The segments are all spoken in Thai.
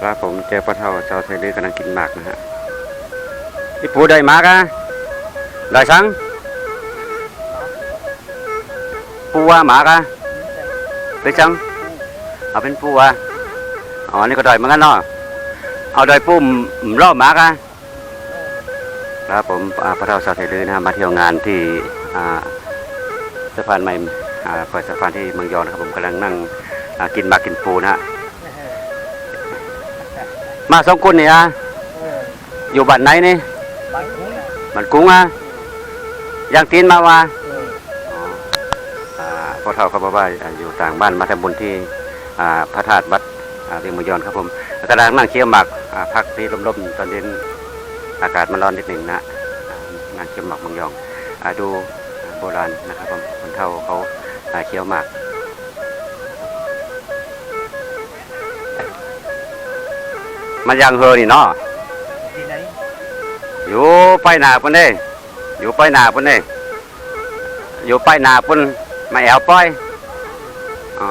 ครับผมเจอปลาเท่าชาวไทยดื้อกำลังกินหมากนะฮะพี่ปูได้หมากอะได้สังปูว่าหมากอะได้สังเอาเป็นปูอะอ๋อนี่ก็ได้เหมือนกันเนาะเอาได้ปูมรอบหมากอะครับผมอ่าปลาเท่าชาวไทยดื้อนะมาเที่ยวงานที่สะพานใหม่อ่าเปิดสะพานที่เมืองยอนะครับผมกำลังนั่งกินหมากกินปูนะฮะ มาสองคนนี่ฮะอยู่บ้านไหนนี่บางคุ้งบ้านกุ้งฮะยังตีนมาว่าพ่อเฒ่าเขาบอกว่าอ่าอยู่ต่างบ้านมาทำบุญที่พระธาตุวัดเวียงมยอนครับผมกำลังนั่งเคี้ยวหมากพักที่ร่มๆตอนเย็นอากาศมันร้อนนิดหนึ่งนะอ่านั่งเคี้ยวหมากมืองยองอดูโบราณนะครับผมคนเฒ่าเขาอ่าเคี้ยวหมาก มันยังเฮอนี่เนาะที่ไหนอยู่ไปหนาปุ่นเด้อยู่ไปหนาปุ่นเด้อยู่ไปหนาปุ่นมาแอวป้อยอ๋อ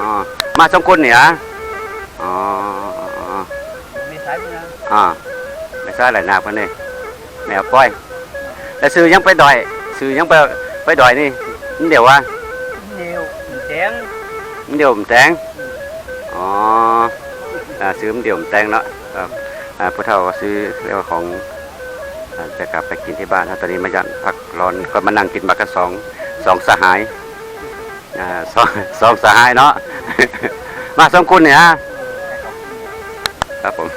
มาสองคนนี่ฮะอ๋ออ๋อมีสายมืออ๋อไม่ใช่หลายหนาปุ่นเด้แมวป้อยแล้วซื้อยังไปดอยซื้อยังไปไปดอยนี่มันเดี๋ยวว่าเดียวแจงมันเดี๋ยวผมแตงอ๋ออ่าซื้อมันเดี๋ยวผมแตงเนาะครับอ่า ผู้เฒ่าก็ซื้อเรียกว่าของจะกลับไปกินที่บ้านนะตอนนี้มายันพักร้อนก็มานั่งกินมากันสองสองสหายสองสองสหายเนาะมาสองคนเนี่ยฮะครับผม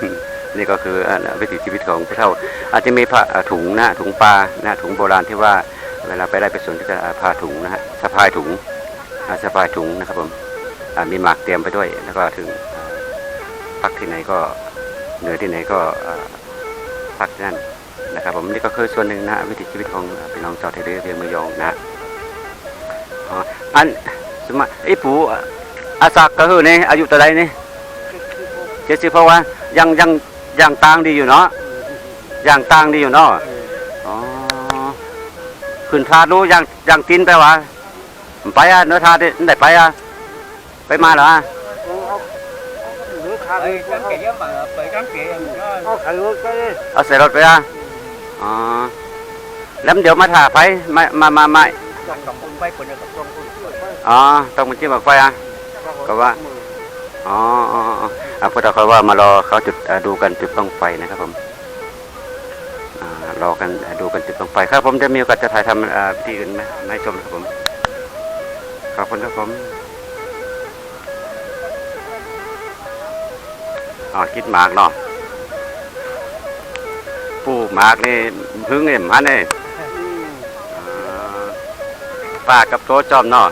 นี่ก็คือวิถีชีวิตของผู้เฒ่า อาจจะมีผ้าถุงนะถุงปลานะถุงโบราณที่ว่าเวลาไปได้ไปสวนก็จะอ่าผ้าถุงนะฮะสะพายถุงสะพายถุงนะครับผมมีหมากเตรียมไปด้วยแล้วก็ถึงพักที่ไหนก็ เหนือที่ไหนก็อ่าพักที่นั่นนะครับ ผมนี่ก็คือส่วนหนึ่งนะวิถีชีวิตของพี่น้องชาวไทยเลเวียงมยองนะอ๋ออันสมัยไอ้ปู่อาศักก็คือนี่อายุเท่าไรนี่เจ็ดสิบเพราะว่ายังยังยังต่างดีอยู่เนาะย่างต่างดีอยู่เนาะอ๋อขึ้นทาดูอย่างอย่างตีนไปวะไปอะเนื้อทาได้ได้ไปอะไปมาเหรอ กางเกงมาไปกางเกงก็เอาขันรถไปเอาใส่รถไปอะอ๋อแล้วเดี๋ยวมาถ่าไปมามามามาอ๋อต้องมาจิ้มบักไฟอะก็ว่าอ๋ออ๋ออ๋ออะพวกเราเขาว่ามารอเขาจุดดูกันจุดต้องไฟนะครับผมรอกันดูกันจุดต้องไฟครับผมจะมีโอกาสจะถ่ายทำอ่าพิธีอื่นไหมให้ชมครับผมขอบคุณครับผม อ๋อคิดหมากเนาะปูหมากนี่หึงเนี่ยมันเนี่ยป้ากับโตจอมเนาะ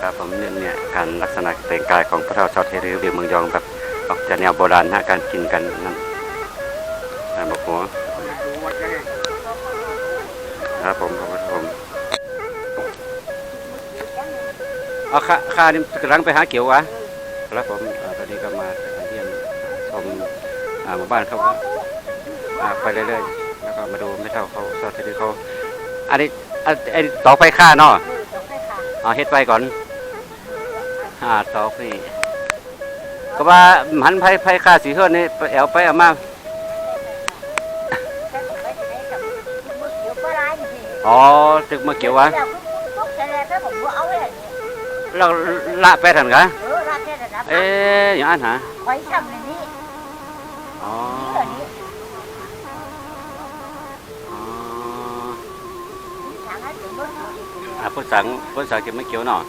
ครับผมเนี่ยเนี่ยการลักษณะแต่งกายของพระเท่าชาวไทรือเวียงเมืองยองแบบออกจากแนวโบราณนะการกินกันนั่นนะบอกหัวครับผมครับผมเอาค่าค่านี่กำลังไปหาเกี่ยววะ ครับผมอ่าตอนนี้ก็มาเยี่ยมชมอ่าหมู่บ้านเขาก็อ่าไปเรื่อยๆแล้วก็มาดูไม่เท่าเขาชาวไทยหรือเขาอันนี้อันอันต่อไฟค่าเนาะเอาเฮ็ดไปก่อนหาตอกนี่ก็ว่าหันไผไผค่าสีเฮือนนี่ไปแอวไปเอามาอ๋อตึกมาเกี่ยววะเราละไปทันกะ เอ๊ะอย่างนั้นฮะอ๋ออ๋ออะพุ่นสังพุ่นสังจะไม่เกี่ยวเนาะ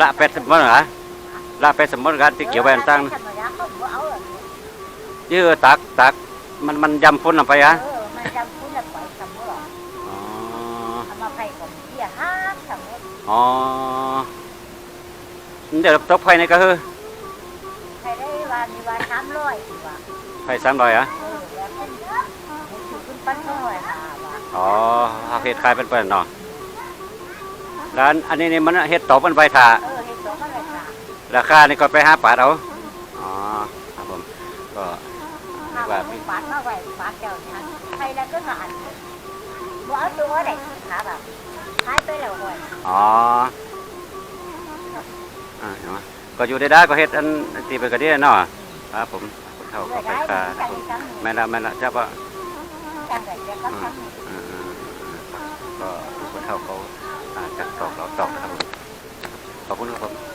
ละเป็ดสมมติเหรอละเป็ดสมมติกันที่เกี่ยวไปอันตั้งยื้อตักตักมันมันยำพุ่นลงไปอะอ๋ออ๋อเดี๋ยวตกไฟนี่ก็คือไฟสามร้อยอะอ๋อเอาเห็ดขายเป็นเปิดเนาะแล้วอันอันนี้นี่มันเห็ดตอกมันใบถ่าราคานี่ก็ไปหาปาดเอาอ๋อครับผมก็เรียกว่าพี่ bán nó vậy bán kẹo nhà hay là cứ ngạn bỏ ตัว đấy hả bà hai tới là rồi อ๋อ อ่าเห็นไหมก็อยู่ได้ได้ก็เฮ็ดอันตีไปก็ได้เนาะครับผมผู้เฒ่าก็ Rồi ไป đấy, กา chẳng chẳng แม่นละแม่นละเจ้าก็ chẳng để cho các thằng อืมก็ผู้เฒ่าเขาอ่าจัดตอกเราตอกนะครับผมขอบคุณครับผม